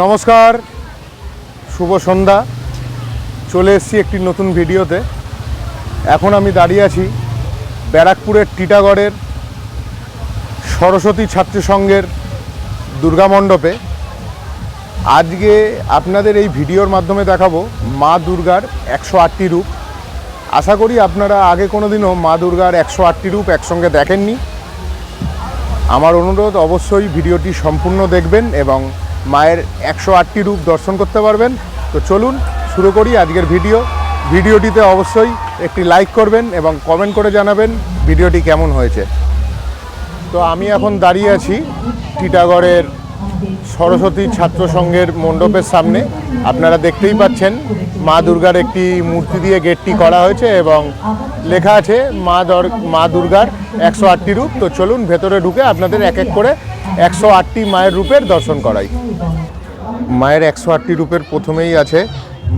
নমস্কার, শুভ সন্ধ্যা। চলে এসেছি একটি নতুন ভিডিওতে। এখন আমি দাঁড়িয়ে আছি ব্যারাকপুরের টিটাগড়ের সরস্বতী ছাত্র সংঘের দুর্গা মণ্ডপে। আজকে আপনাদের এই ভিডিওর মাধ্যমে দেখাবো মা দুর্গার একশো আটটি রূপ। আশা করি আপনারা আগে কোনো দিনও মা দুর্গার একশো আটটি রূপ একসঙ্গে দেখেননি। আমার অনুরোধ অবশ্যই ভিডিওটি সম্পূর্ণ দেখবেন এবং মায়ের একশো আটটি রূপ দর্শন করতে পারবেন। তো চলুন শুরু করি আজকের ভিডিও। ভিডিওটিতে অবশ্যই একটি লাইক করবেন এবং কমেন্ট করে জানাবেন ভিডিওটি কেমন হয়েছে। তো আমি এখন দাঁড়িয়ে আছি টিটাগড়ের সরস্বতী ছাত্র সংঘের মণ্ডপের সামনে। আপনারা দেখতেই পাচ্ছেন, মা দুর্গার একটি মূর্তি দিয়ে গেটটি করা হয়েছে এবং লেখা আছে মা দর, মা দুর্গার একশো আটটি রূপ। তো চলুন ভেতরে ঢুকে আপনাদের এক এক করে একশো আটটি মায়ের রূপের দর্শন করাই। মায়ের একশো আটটি রূপের প্রথমেই আছে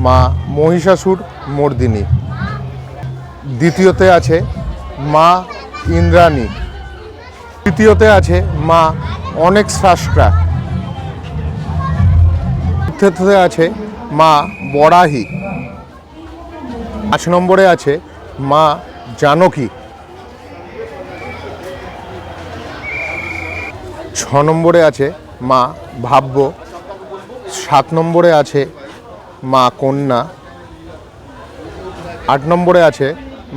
মা মহিষাসুর মর্দিনী। দ্বিতীয়তে আছে মা ইন্দ্রাণী। তৃতীয়তে আছে মা অনেক শাস্ত্রা। চতুর্থতে আছে মা বরাহি পাঁচ নম্বরে আছে মা জানকী। নম্বরে আছে মা ভাব্য, সাত নম্বরে আছে মা কন্যা, আট নম্বরে আছে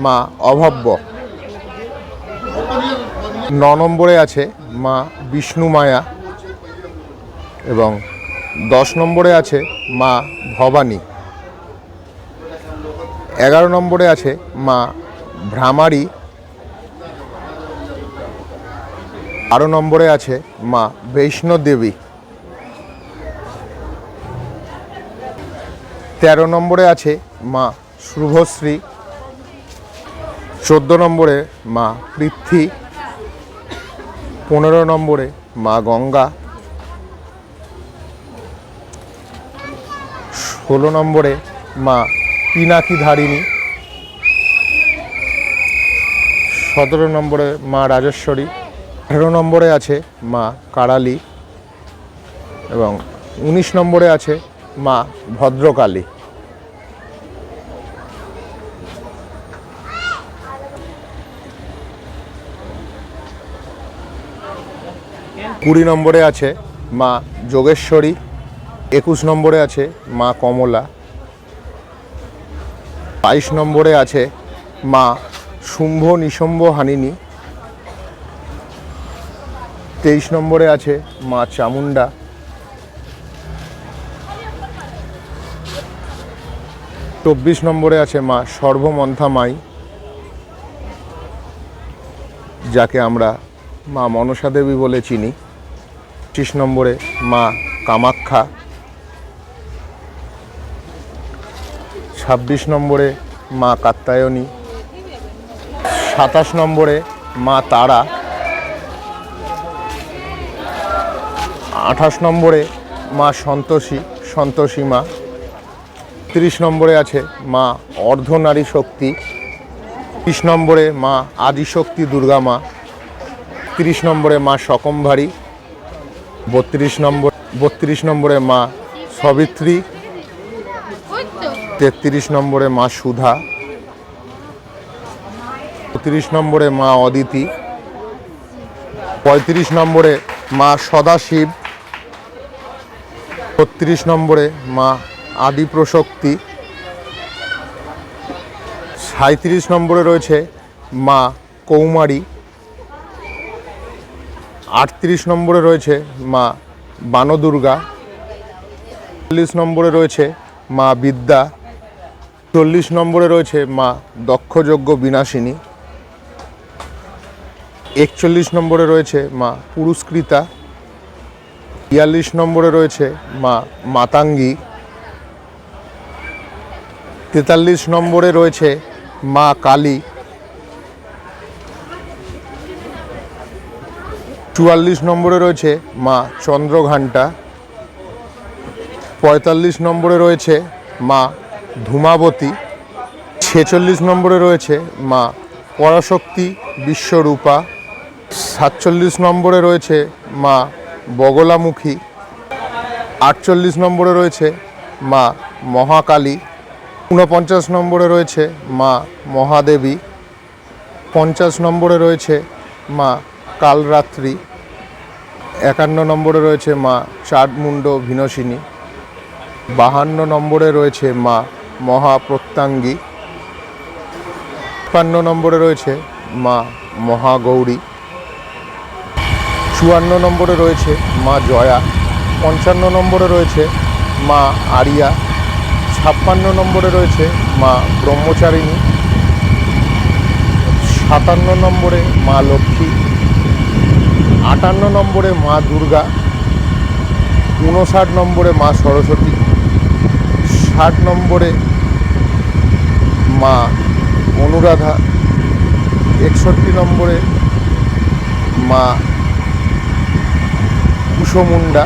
মা অভাব্য, ন নম্বরে আছে মা বিষ্ণু মায়া এবং দশ নম্বরে আছে মা ভবানী। এগারো নম্বরে আছে মা ভ্রামারী বারো নম্বরে আছে মা বৈষ্ণোদেবী তেরো নম্বরে আছে মা শুভশ্রী। চোদ্দ নম্বরে মা পৃথ্বী। পনেরো নম্বরে মা গঙ্গা। ষোলো নম্বরে মা পিনাকি ধারিণী। সতেরো নম্বরে মা রাজেশ্বরী। আঠেরো নম্বরে আছে মা কারালি এবং উনিশ নম্বরে আছে মা ভদ্রকালী। কুড়ি নম্বরে আছে মা যোগেশ্বরী, একুশ নম্বরে আছে মা কমলা, বাইশ নম্বরে আছে মা শুম্ভ নিশম্ভ হানিনী তেইশ নম্বরে আছে মা চামুন্ডা চব্বিশ নম্বরে আছে মা সর্বমন্থা মাই যাকে আমরা মা মনসা দেবী বলে চিনি। পঁচিশ নম্বরে মা কামাখ্যা। ছাব্বিশ নম্বরে মা কাত্তায়নী সাতাশ নম্বরে মা তারা। আঠাশ নম্বরে মা সন্তোষী সন্তোষী মা। তিরিশ নম্বরে আছে মা অর্ধনারী শক্তি। তিরিশ নম্বরে মা আদিশক্তি দুর্গা মা। তিরিশ নম্বরে মা সকম্ভারী। বত্রিশ নম্বর, বত্রিশ নম্বরে মা সবিত্রী। তেত্রিশ নম্বরে মা সুধা। চৌত্রিশ নম্বরে মা অদিতি। পঁয়ত্রিশ নম্বরে মা সদাশিব। ছত্রিশ নম্বরে মা আদিপ্রশক্তি সাঁত্রিশ নম্বরে রয়েছে মা কৌমারী। আটত্রিশ নম্বরে রয়েছে মা বানদুর্গা। চল্লিশ নম্বরে রয়েছে মা বিদ্যা। চল্লিশ নম্বরে রয়েছে মা দক্ষযজ্ঞ বিনাশিনী। একচল্লিশ নম্বরে রয়েছে মা পুরস্কৃতা। বিয়াল্লিশ নম্বরে রয়েছে মা, মাতাঙ্গী। তেতাল্লিশ নম্বরে রয়েছে মা কালী। চুয়াল্লিশ নম্বরে রয়েছে মা চন্দ্রঘান্টা। পঁয়তাল্লিশ নম্বরে রয়েছে মা ধূমাবতী। ছেচল্লিশ নম্বরে রয়েছে মা পরাশক্তি বিশ্বরূপা। সাতচল্লিশ নম্বরে রয়েছে মা বগলামুখী। আটচল্লিশ নম্বরে রয়েছে মা মহাকালী। ঊনপঞ্চাশ নম্বরে রয়েছে মা মহাদেবী। পঞ্চাশ নম্বরে রয়েছে মা কালরাত্রি। একান্ন নম্বরে রয়েছে মা চাটমুণ্ড ভিনসিনী। বাহান্ন নম্বরে রয়েছে মা মহাপ্রত্যাঙ্গী। তিপ্পান্ন নম্বরে রয়েছে মা মহাগৌরী। চুয়ান্ন নম্বরে রয়েছে মা জয়া, পঞ্চান্ন নম্বরে রয়েছে মা আরিয়া, ছাপ্পান্ন নম্বরে রয়েছে মা ব্রহ্মচারিণী, সাতান্ন নম্বরে মা লক্ষ্মী, আটান্ন নম্বরে মা দুর্গা উনষাট নম্বরে মা সরস্বতী, ষাট নম্বরে মা অনুরাধা, একষট্টি নম্বরে মা কুশমুন্ডা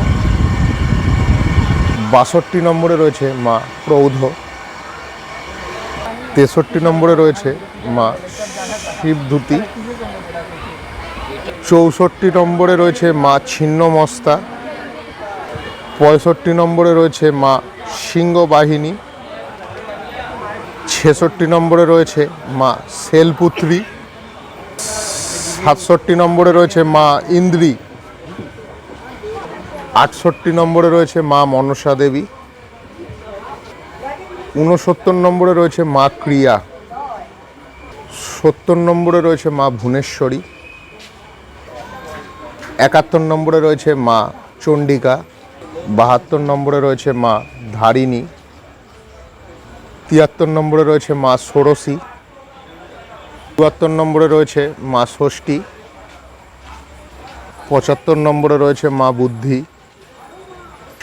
বাষট্টি নম্বরে রয়েছে মা প্রৌধ। তেষট্টি নম্বরে রয়েছে মা শিবধূতি চৌষট্টি নম্বরে রয়েছে মা ছিন্নমস্তা পঁয়ষট্টি নম্বরে রয়েছে মা সিংহবাহিনী ছেষট্টি নম্বরে রয়েছে মা সেলপুত্রী। সাতষট্টি নম্বরে রয়েছে মা ইন্দ্রী। আটষট্টি নম্বরে রয়েছে মা মনসা দেবী। ঊনসত্তর নম্বরে রয়েছে মা ক্রিয়া। সত্তর নম্বরে রয়েছে মা ভুবনেশ্বরী একাত্তর নম্বরে রয়েছে মা চণ্ডিকা। বাহাত্তর নম্বরে রয়েছে মা ধারিণী। তিয়াত্তর নম্বরে রয়েছে মা ষোড়শী। চুয়াত্তর নম্বরে রয়েছে মা ষষ্ঠী। পঁচাত্তর নম্বরে রয়েছে মা বুদ্ধি।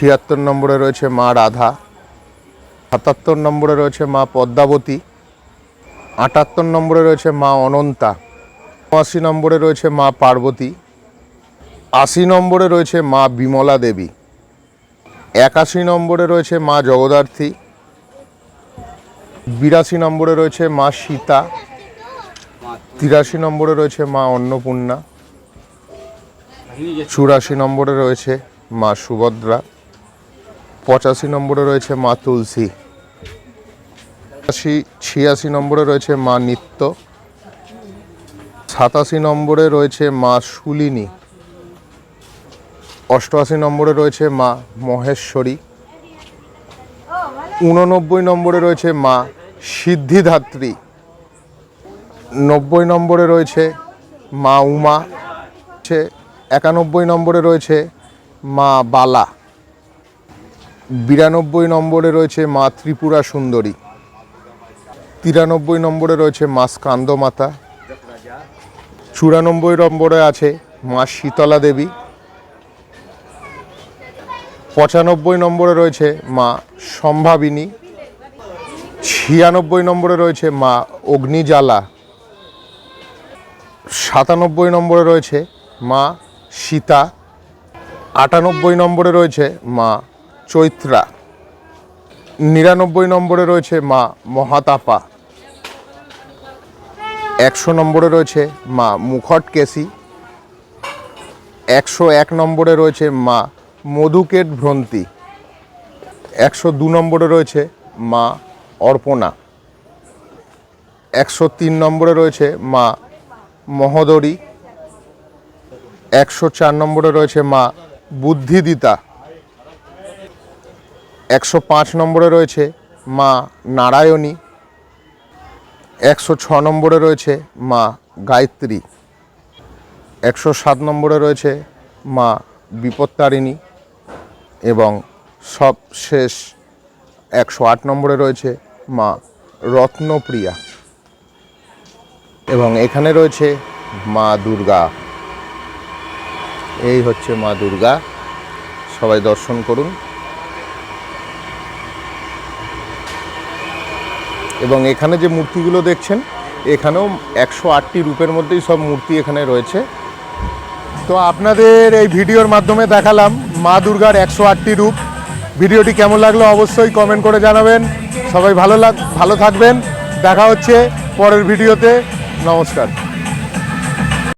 ছিয়াত্তর নম্বরে রয়েছে মা রাধা, সাতাত্তর নম্বরে রয়েছে মা পদ্মাবতী, আটাত্তর নম্বরে রয়েছে মা অনন্তা, উনআশি নম্বরে রয়েছে মা পার্বতী, আশি নম্বরে রয়েছে মা বিমলা দেবী, একাশি নম্বরে রয়েছে মা জগদ্ধাত্রী বিরাশি নম্বরে রয়েছে মা সীতা, তিরাশি নম্বরে রয়েছে মা অন্নপূর্ণা, চুরাশি নম্বরে রয়েছে মা সুভদ্রা পঁচাশি নম্বরে রয়েছে মা তুলসী। আশি ছিয়াশি নম্বরে রয়েছে মা নিত্য। সাতাশি নম্বরে রয়েছে মা শুলিনী। অষ্টআশি নম্বরে রয়েছে মা মহেশ্বরী। উননব্বই নম্বরে রয়েছে মা সিদ্ধিধাত্রী নব্বই নম্বরে রয়েছে মা উমা। একানব্বই নম্বরে রয়েছে মা বালা। বিরানব্বই নম্বরে রয়েছে মা ত্রিপুরা সুন্দরী। তিরানব্বই নম্বরে রয়েছে মা স্কান্দমাতা। চুরানব্বই নম্বরে আছে মা শীতলা দেবী। পঁচানব্বই নম্বরে রয়েছে মা সম্ভাবিনী। ছিয়ানব্বই নম্বরে রয়েছে মা অগ্নিজ্বালা। সাতানব্বই নম্বরে রয়েছে মা সীতা। আটানব্বই নম্বরে রয়েছে মা চৈত্রা। নিরানব্বই নম্বরে রয়েছে মা মহাতাপা। একশো নম্বরে রয়েছে মা মুখটকেশী। একশো এক নম্বরে রয়েছে মা মধুকেট ভ্রন্তি। একশো দু নম্বরে রয়েছে মা অর্পণা। একশো তিন নম্বরে রয়েছে মা মহোদরী। একশো চার নম্বরে রয়েছে মা বুদ্ধিদিতা। একশো পাঁচ নম্বরে রয়েছে মা নারায়ণী, একশো ছ নম্বরে রয়েছে মা গায়ত্রী, একশো সাত নম্বরে রয়েছে মা বিপত্তারিণী এবং সব শেষ একশো আট নম্বরে রয়েছে মা রত্নপ্রিয়া এবং এখানে রয়েছে মা দুর্গা। এই হচ্ছে মা দুর্গা। সবাই দর্শন করুন। এবং এখানে যে মূর্তিগুলো দেখছেন, এখানেও একশো আটটি রূপের মধ্যেই সব মূর্তি এখানে রয়েছে। তো আপনাদের এই ভিডিওর মাধ্যমে দেখালাম মা দুর্গার একশো আটটি রূপ। ভিডিওটি কেমন লাগল অবশ্যই কমেন্ট করে জানাবেন। সবাই ভালো লাগ ভালো থাকবেন। দেখা হচ্ছে পরের ভিডিওতে। নমস্কার।